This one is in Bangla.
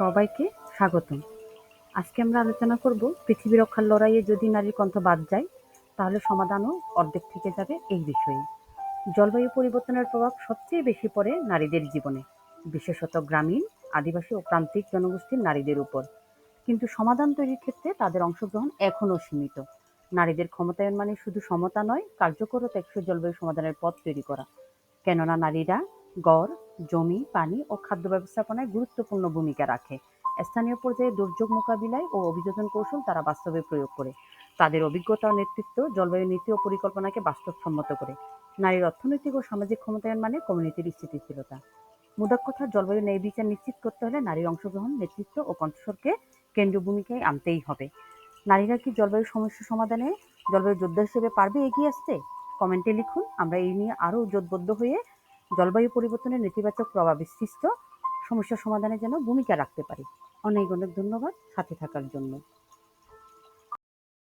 সবাইকে স্বাগতম। আজকে আমরা আলোচনা করব, পৃথিবী রক্ষার লড়াইয়ে যদি নারীর কণ্ঠ বাদ যায়, তাহলে সমাধানও অর্ধেক থেকে যাবে এই বিষয়ে। জলবায়ু পরিবর্তনের প্রভাব সবচেয়ে বেশি পড়ে নারীদের জীবনে, বিশেষত গ্রামীণ, আদিবাসী ও প্রান্তিক জনগোষ্ঠীর নারীদের উপর। কিন্তু সমাধান তৈরির ক্ষেত্রে তাদের অংশগ্রহণ এখনও সীমিত। নারীদের ক্ষমতায়ন মানে শুধু সমতা নয় কার্যকর ও টেকসই জলবায়ু সমাধানের পথ তৈরি করা। কেননা নারীরা গড়, জমি, পানি ও খাদ্য ব্যবস্থাপনায় গুরুত্বপূর্ণ ভূমিকা রাখে। স্থানীয় পর্যায়ে দুর্যোগ মোকাবিলায় ও অভিযোজন কৌশল তারা বাস্তবে প্রয়োগ করে। তাদের অভিজ্ঞতা ও নেতৃত্ব জলবায়ু নীতি ও পরিকল্পনাকে বাস্তবসম্মত করে। নারীর অর্থনৈতিক ও সামাজিক ক্ষমতায়ন মানে কমিউনিটির স্থিতিশীলতা। মুদাক কথা জলবায়ু ন্যায় বিচার নিশ্চিত করতে হলে নারীর অংশগ্রহণ, নেতৃত্ব ও কণ্ঠস্বরকে কেন্দ্রীয় ভূমিকায় আনতেই হবে। নারীরা কি জলবায়ু সমস্যা সমাধানে জলবায়ু যোদ্ধা হিসেবে পারবে এগিয়ে আসতে? কমেন্টে লিখুন। আমরা এই নিয়ে আরও জোটবদ্ধ হয়ে জলবায়ু পরিবর্তনের নেতিবাচক প্রভাব সৃষ্ট সমস্যা সমাধানের যেন ভূমিকা রাখতে পারি। অনেক অনেক ধন্যবাদ। সাথে থাকার জন্য।